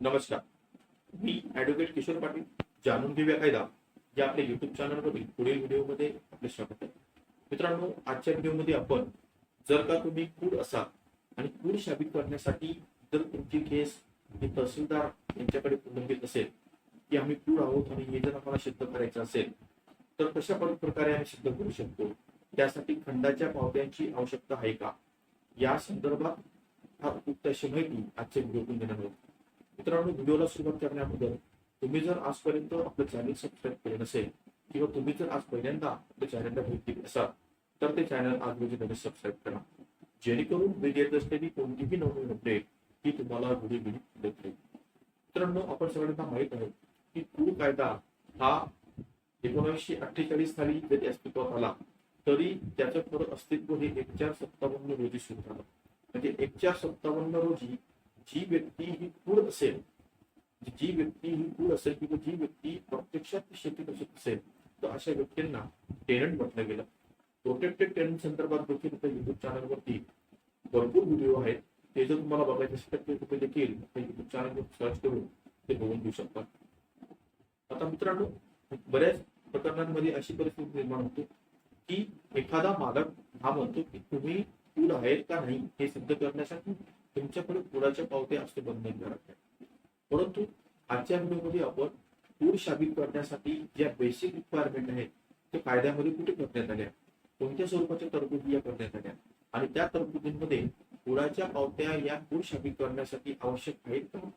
नमस्कार. मी ऍडव्होकेट किशोर पाटील जाणून घेऊया कायदा या आपल्या युट्यूब चॅनलवरील पुढील व्हिडिओमध्ये आपले स्वागत आहे. मित्रांनो आजच्या व्हिडिओमध्ये आपण जर का तुम्ही कूड असाल आणि कूड साबित करण्यासाठी जर तुमची केस ही तहसीलदार यांच्याकडे प्रलंबित असेल की आम्ही कूड आहोत आणि हे जर आम्हाला सिद्ध करायचं असेल तर कशा प्रकारे आम्ही सिद्ध करू शकतो? त्यासाठी खंडाच्या पावत्यांची आवश्यकता आहे का? या संदर्भात हा उत्तर अशी माहिती आजच्या व्हिडिओतून देणार आहोत. मित्रांनो व्हिडिओला सुरुवात करण्याबद्दल तुम्ही जर आजपर्यंत आपलं चॅनल सबस्क्राईब केले नसेल किंवा तुम्ही जर आज पहिल्यांदा आपल्या चॅनलला भेट दिली असाल तर ते चॅनल आज रोजी लगेच सबस्क्राईब करा. जेणेकरून मी देत असलेली कोणतीही नवीन अपडेट ही तुम्हाला व्हिडिओ व्हिडिओ देत राहील मित्रांनो आपण सगळ्यांना माहीत आहे की कूड कायदा हा एकोणीसशे अठ्ठेचाळीस साली जरी अस्तित्वात आला तरी त्याचं खरं अस्तित्व हे एक चार सत्तावन्न रोजी सुरू झालं. म्हणजे एक चार सत्तावन्न रोजी जी व्यक्ती ही पूर असेल जी व्यक्ती ही पूर असेल किंवा जी व्यक्ती प्रत्यक्षात शेती करत असेल तर अशा व्यक्तींना टेनंट म्हटलं गेलं. प्रोटेक्टेड टेनंट संदर्भात देखील युट्यूब चॅनलवरती भरपूर व्हिडिओ आहेत. ते जर तुम्हाला बघायचे असेल तर तुम्ही देखील युट्यूब चॅनलवर सर्च करून ते बघून घेऊ शकता. आता मित्रांनो बऱ्याच प्रकरणांमध्ये अशी परिस्थिती निर्माण होते की एखादा मालक हा म्हणतो की तुम्ही पूर आहेत का नाही हे सिद्ध करण्यासाठी तुमच्याकडे पुराच्या पावत्या असणे बंधनकारक आहे परंतु आजच्या व्हिडिओमध्ये आपण पूर साबित करण्यासाठी ज्या बेसिक रिक्वायरमेंट आहेत ते कायद्यामध्ये कुठे करण्यात आल्या? कोणत्या स्वरूपाच्या तरतुदी या करण्यात आल्या? आणि त्या तरतुदींमध्ये पुराच्या पावत्या या पूर साबित करण्यासाठी आवश्यक आहेत का?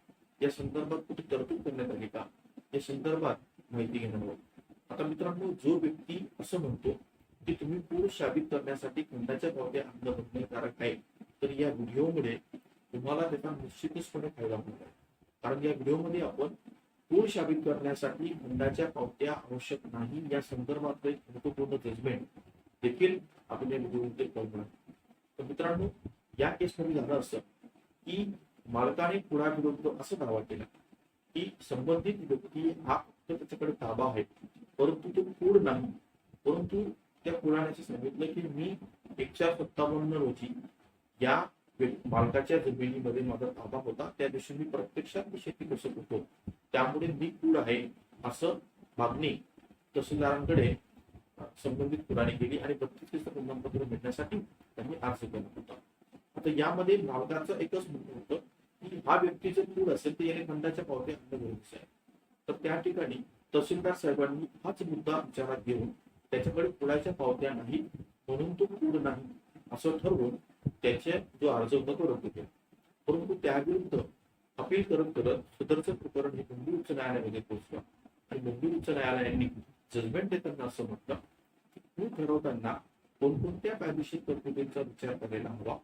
या संदर्भात कुठे तरतूद करण्यात आली का? या संदर्भात माहिती घेणार आहोत आता मित्रांनो जो व्यक्ती असं म्हणतो की तुम्ही पूर साबित करण्यासाठी खंडाच्या पावत्या आणणं बंधनकारक आहे तर या व्हिडिओमुळे तुम्हाला त्याचा निश्चितचपणे फायदा होणार आहे. कारण या व्हिडिओमध्ये आपण पूर साबित करण्यासाठी खंडाच्या पावत्या आवश्यक नाही या संदर्भात एक महत्त्वपूर्ण जजमेंट देखील आपण या व्हिडिओमध्ये करणार तर मित्रांनो या केसमध्ये झालं असं की मालकाने पुराविरुद्ध असं दावा केला की संबंधित व्यक्ती हा फक्त त्याच्याकडे ताबा आहे परंतु तो पूर नाही. परंतु त्या पुराण्याचे सांगितलं की मी एक चार सत्तावन्न रोजी या मालकाच्या जमिनीमध्ये माझा ताबा होता. त्या दिवशी मी प्रत्यक्षात शेती कसत होतो. त्यामुळे मी पूर आहे असं मागणी तहसीलदारांकडे संबंधित पुराने केली आणि बत्तीस प्रमाणपत्र मिळण्यासाठी त्यांनी अर्ज केला होता. आता यामध्ये मालकाचं एकच म्हणणं होतं की हा व्यक्ती जर पूर असेल तर याने खंडाच्या पावत्या आणणं गरजेचं आहे. तर त्या ठिकाणी तहसीलदार साहेबांनी हाच मुद्दा विचारात घेऊन त्याच्याकडे पुढाच्या पावत्या नाही म्हणून तो पूर नाही असं ठरवून त्याचे जो अर्ज होता तो रद्द केला परंतु त्याविरुद्ध अपील करत करत सदरचं प्रकरण हे मुंबई उच्च न्यायालयामध्ये पोहोचलं. आणि मुंबई उच्च न्यायालयाने जजमेंट देताना असं म्हटलं की ठरवताना कोणकोणत्या कायदेशीर तरतुदींचा विचार करायला हवा.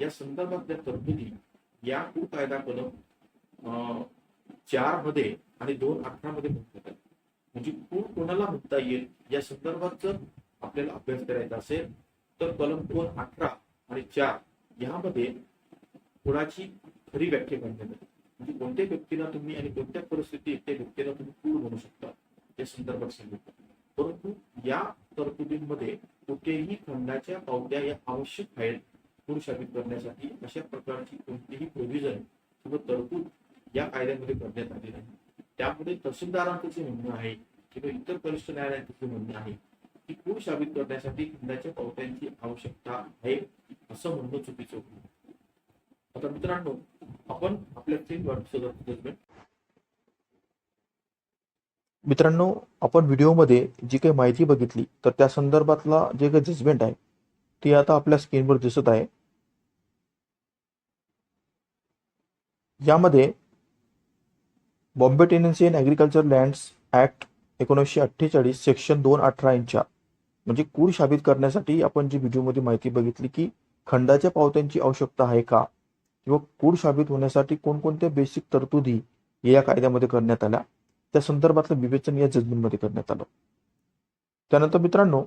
या संदर्भातल्या तरतुदी या पूर कायदा कलम अं, चारमध्ये आणि दोन अठरा मध्ये म्हटलं म्हणजे पूर कोणाला म्हणता येईल? या संदर्भात जर आपल्याला अभ्यास करायचा असेल तर कलम दोन अठरा आणि चार यामध्ये पुराची खरी व्याख्या करण्यात म्हणजे कोणत्या व्यक्तीला तुम्ही आणि कोणत्या परिस्थितीत त्या व्यक्तीला तुम्ही पूर म्हणू शकता या संदर्भात सांगितलं. परंतु या तरतुदींमध्ये कुठेही खंडाच्या पावत्या या आवश्यक आहेत पूर साबित करण्यासाठी अशा प्रकारची कोणतीही प्रोव्हिजन किंवा तरतूद या कायद्यामध्ये करण्यात आली नाही. त्यामुळे तहसीलदारांचं जे म्हणणं आहे किंवा इतर कनिष्ठ न्यायालयाचं जे म्हणणं आहे की पूर साबित करण्यासाठी खंडाच्या पावत्यांची आवश्यकता आहे. असं म्हणणं चुकीचं आता मित्रांनो आपण आपल्या स्क्रीनवर मित्रांनो आपण व्हिडिओमध्ये जी काही माहिती बघितली तर त्या संदर्भातला जे काही जजमेंट आहे ती आता आपल्या स्क्रीनवर दिसत आहे. यामध्ये Bombay tenancy and agriculture lands act एकोणीसशे अठ्ठेचाळीस सेक्शन दोन अठरा इंच्या म्हणजे कूर साबित करण्यासाठी आपण जी व्हिडिओमध्ये माहिती बघितली की खंडाच्या पावत्यांची आवश्यकता आहे का? किंवा कूड साबित होण्यासाठी कोणकोणत्या बेसिक तरतुदी या कायद्यामध्ये करण्यात आल्या? त्या संदर्भातलं विवेचन या जजमेंटमध्ये करण्यात आलं. त्यानंतर मित्रांनो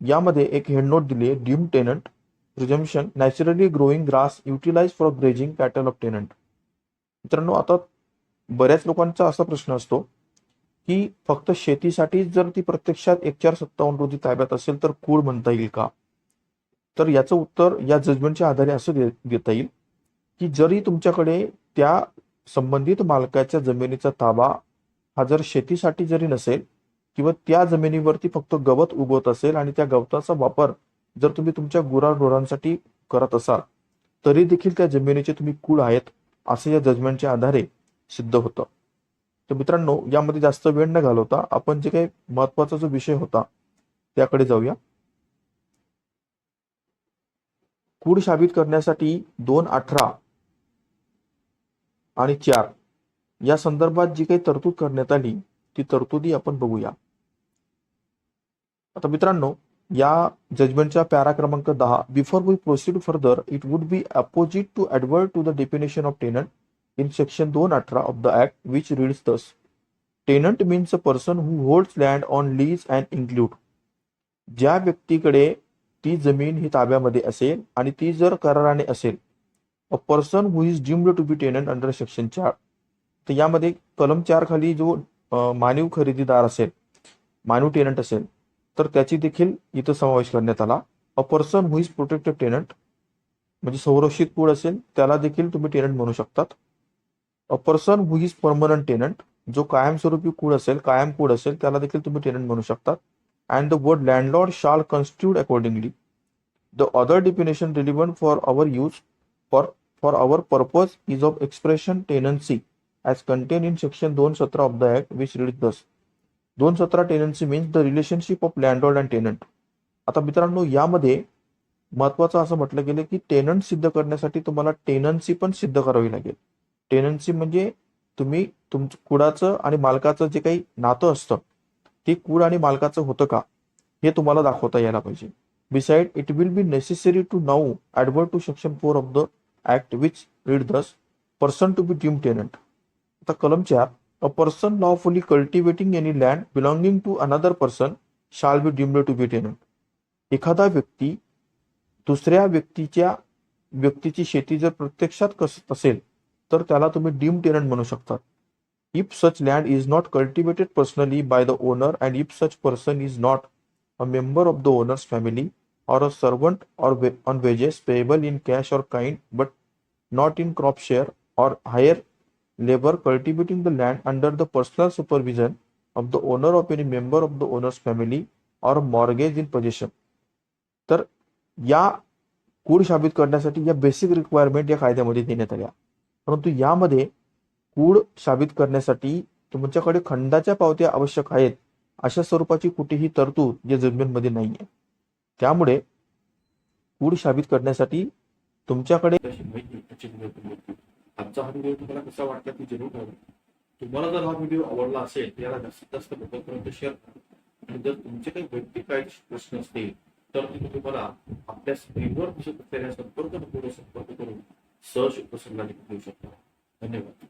यामध्ये एक हेडनोट दिली आहे deemed tenant presumption naturally growing grass utilise for grazing cattle of tenant मित्रांनो आता बऱ्याच लोकांचा असा प्रश्न असतो की फक्त शेतीसाठी जर ती प्रत्यक्षात एक चार सत्तावन्न रोजी ताब्यात असेल तर कूड म्हणता येईल का? तर याचं उत्तर या जजमेंटच्या आधारे असं दे- देता येईल की जरी तुमच्याकडे त्या संबंधित मालकाच्या जमिनीचा ताबा हा जर शेतीसाठी जरी नसेल किंवा त्या जमिनीवरती फक्त गवत उगवत असेल आणि त्या गवताचा वापर जर तुम्ही तुमच्या गुराढोरांसाठी करत असाल तरी देखील त्या जमिनीचे तुम्ही कुळ आहेत असं या जजमेंटच्या आधारे सिद्ध होतं. तर मित्रांनो यामध्ये जास्त वेळ न घालवता आपण जे काही महत्त्वाचा जो विषय होता त्याकडे जाऊया. कूड साबित करण्यासाठी दोन अठरा आणि चार या संदर्भात जी काही तरतूद करण्यात आली ती तरतुदी आपण बघूया. आता मित्रांनो या जजमेंटच्या पॅरा क्रमांक दहा before we proceed further it would be apposite to advert to the definition of tenant in section 218 of the act which reads thus tenant means a person who holds land on lease and include ज्या व्यक्तीकडे ती जमीन ही ताब्यामध्ये असेल आणि ती जर कराराने असेल a person who is deemed to be tenant under section चार. तर यामध्ये कलम चार खाली जो मानव खरेदीदार असेल मानव टेनंट असेल तर त्याची देखील इथं समावेश करण्यात आला. A person who is protected tenant म्हणजे संरक्षित कूड असेल त्याला देखील तुम्ही टेनंट म्हणू शकतात. A person who is permanent tenant जो कायमस्वरूपी कूड असेल कायम कूड असेल त्याला देखील तुम्ही टेनंट म्हणू शकतात. And the word landlord shall constitute accordingly the other definition relevant for our use for for our purpose is of expression tenancy as contained in section दोन of of the which reads thus. Thus दोन means tenancy means the relationship of tenant. And tenant आता मित्रांनो यामध्ये महत्वाचं असं म्हटलं गेलं की टेनंट सिद्ध करण्यासाठी तुम्हाला टेनन्सी पण सिद्ध करावी लागेल टेनन्सी म्हणजे तुम्ही तुम कुडाचं आणि मालकाचं जे काही नातं असतं ते कूड आणि मालकाचं होतं का? हे तुम्हाला दाखवता यायला पाहिजे. Beside it will be necessary to now advert to section four of the act which read thus person to be deem tenant आता कलम चार a person lawfully cultivating any land belonging to another person shall be deemed to be tenant एखादा व्यक्ती दुसऱ्या व्यक्तीच्या व्यक्तीची शेती जर प्रत्यक्षात कसत असेल तर त्याला तुम्ही डीम टेनंट म्हणू शकतात. If such land is not cultivated personally by the owner and if such person is not a member of the owner's family or a servant or on wages payable in cash or kind but not in crop share or hire labor cultivating the land under the personal supervision of the owner of any member of the owner's family or mortgage in possession तर या कूड साबित करण्यासाठी या basic requirement या कायद्यामध्ये देण्यात आल्या परंतु यामध्ये कूड साबित करण्यासाठी तुमच्याकडे खंडाच्या पावत्या आवश्यक आहेत अशा स्वरूपाची कुठेही तरतूद या जजमेंटमध्ये नाहीये. त्यामुळे कूड साबित करण्यासाठी तुमच्याकडे माहिती आजचा हा व्हिडिओ तुम्हाला कसा वाटला ते जरूर कळवा. तुम्हाला जर हा व्हिडिओ आवडला असेल तर याला जास्तीत जास्त लोकांपर्यंत शेअर करा. आणि जर तुमचे काही वैयक्तिक काही प्रश्न असतील तर तुम्ही तुम्हाला आपल्या स्क्रीनवर दिसत असलेल्या संपर्क नंबरवर संपर्क करून सहज उपसंघाने देऊ शकता. धन्यवाद.